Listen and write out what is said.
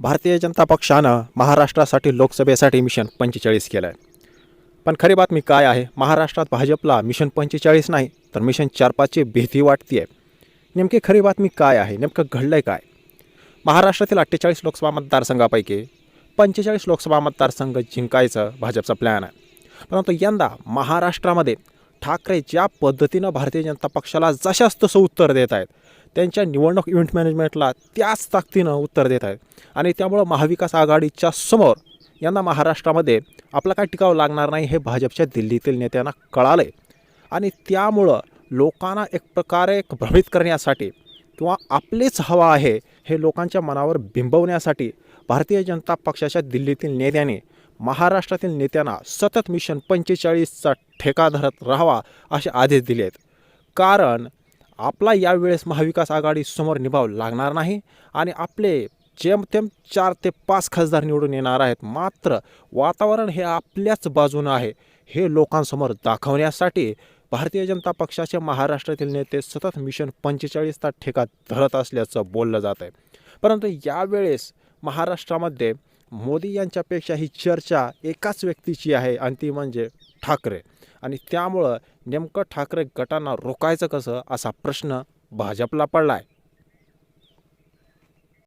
भारतीय जनता पक्षानं महाराष्ट्रासाठी लोकसभेसाठी मिशन पंचेचाळीस केलं आहे पण खरी बातमी काय आहे? महाराष्ट्रात भाजपला मिशन पंचेचाळीस नाही तर मिशन चार पाचची भीती वाटते नेमकी खरी बातमी काय आहे? नेमकं घडलं आहे काय? महाराष्ट्रातील अठ्ठेचाळीस लोकसभा मतदारसंघापैकी पंचेचाळीस लोकसभा मतदारसंघ जिंकायचं भाजपचा प्लॅन आहे. परंतु यंदा महाराष्ट्रामध्ये ठाकरे ज्या पद्धतीनं भारतीय जनता पक्षाला जशाच तसं उत्तर देत आहेत. त्यांच्या निवडणूक इव्हेंट मॅनेजमेंटला त्याच ताकदीनं उत्तर देत आहेत. आणि त्यामुळं महाविकास आघाडीच्या समोर यांना महाराष्ट्रामध्ये आपला काय टिकावं लागणार नाही हे भाजपच्या दिल्लीतील नेत्यांना कळालं आहे आणि त्यामुळं लोकांना एक प्रकारे एक भ्रमित करण्यासाठी किंवा आपलेच हवा आहे हे लोकांच्या मनावर बिंबवण्यासाठी भारतीय जनता पक्षाच्या दिल्लीतील नेत्यांनी महाराष्ट्रातील नेत्यांना सतत मिशन पंचेचाळीसचा ठेका धरत राहावा असे आदेश दिले आहेत कारण आपला यावेळेस महाविकास आघाडी समोर निभाव लागणार नाही आणि आपले जेमतेम चार ते पाच खासदार निवडून येणार आहेत. मात्र वातावरण हे आपल्याच बाजूनं आहे हे लोकांसमोर दाखवण्यासाठी भारतीय जनता पक्षाचे महाराष्ट्रातील नेते सतत मिशन पंचेचाळीसचा ठेका धरत असल्याचं बोललं जात आहे परंतु यावेळेस महाराष्ट्रामध्ये मोदी यांच्यापेक्षा ही चर्चा एकाच व्यक्तीची आहे आणि ती म्हणजे ठाकरे. आणि त्यामुळं नेमकं ठाकरे गटांना रोखायचं कसं असा प्रश्न भाजपला पडला आहे